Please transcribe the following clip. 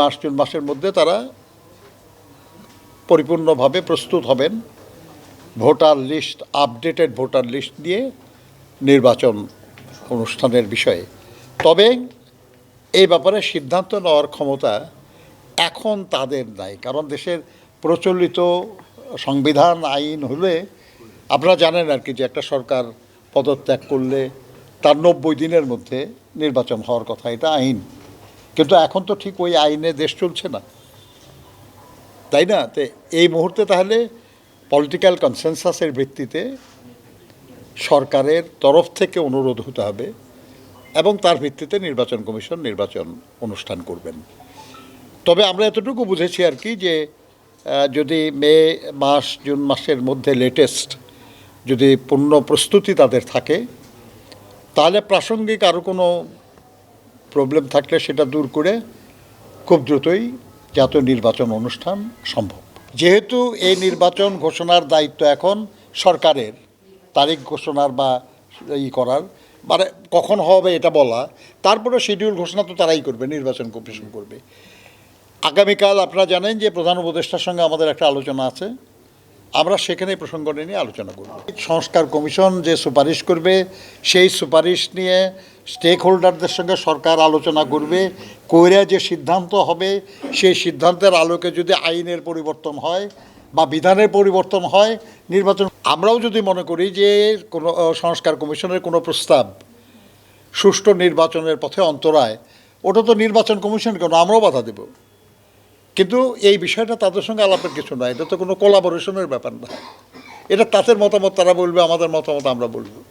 মাস June মাসের মধ্যে তারা পরিপূর্ণভাবে প্রস্তুত হবেন voter list, updated voter list দিয়ে নির্বাচন অনুষ্ঠানের বিষয়ে। তবে এই ব্যাপারে সিদ্ধান্ত নেওয়ার ক্ষমতা এখন তাদের নাই, কারণ দেশের প্রচলিত সংবিধান, আইন হলে আপনারা জানেন আর কি যে একটা সরকার পদত্যাগ করলে তার নব্বই দিনের মধ্যে নির্বাচন হওয়ার কথা, এটা আইন। কিন্তু এখন তো ঠিক ওই আইনে দেশ চলছে না। তাই না? তো এই মুহূর্তে তাহলে পলিটিক্যাল কনসেনসাসের ভিত্তিতে সরকারের তরফ থেকে অনুরোধ হতে হবে এবং তার ভিত্তিতে নির্বাচন কমিশন নির্বাচন অনুষ্ঠান করবেন। তবে আমরা এতটুকু বুঝেছি আর কি যে যদি মে মাস, জুন মাসের মধ্যে লেটেস্ট যদি পূর্ণ প্রস্তুতি তাদের থাকে, তাহলে প্রাসঙ্গিক আরও কোনো প্রবলেম থাকলে সেটা দূর করে খুব দ্রুতই জাতীয় নির্বাচন অনুষ্ঠান সম্ভব। যেহেতু এই নির্বাচন ঘোষণার দায়িত্ব এখন সরকারের, তারিখ ঘোষণার বা ই করার মানে কখন হবে এটা বলা তারপরে শিডিউল ঘোষণা তো তারাই করবে, নির্বাচন কমিশন করবে। আগামীকাল আপনারা জানেন যে প্রধান উপদেষ্টার সঙ্গে আমাদের একটা আলোচনা আছে। আমরা সেখানে এই প্রসঙ্গটা নিয়ে আলোচনা করব। সংস্কার কমিশন যে সুপারিশ করবে, সেই সুপারিশ নিয়ে স্টেক হোল্ডারদের সঙ্গে সরকার আলোচনা করবে, কইরা যে সিদ্ধান্ত হবে, সেই সিদ্ধান্তের আলোকে যদি আইনের পরিবর্তন হয় বা বিধানের পরিবর্তন হয়, নির্বাচন আমরাও যদি মনে করি যে কোনো সংস্কার কমিশনের কোনো প্রস্তাব সুষ্ঠু নির্বাচনের পথে অন্তরায়, ওটা তো নির্বাচন কমিশন কেন? আমরাও বাধা দেব। কিন্তু এই বিষয়টা তাদের সঙ্গে আলাপের কিছু নয়। এটা তো কোনো কোলাবোরেশনের ব্যাপার না। এটা তাদের মতামত, তারা বলবে, আমাদের মতামত আমরা বলব।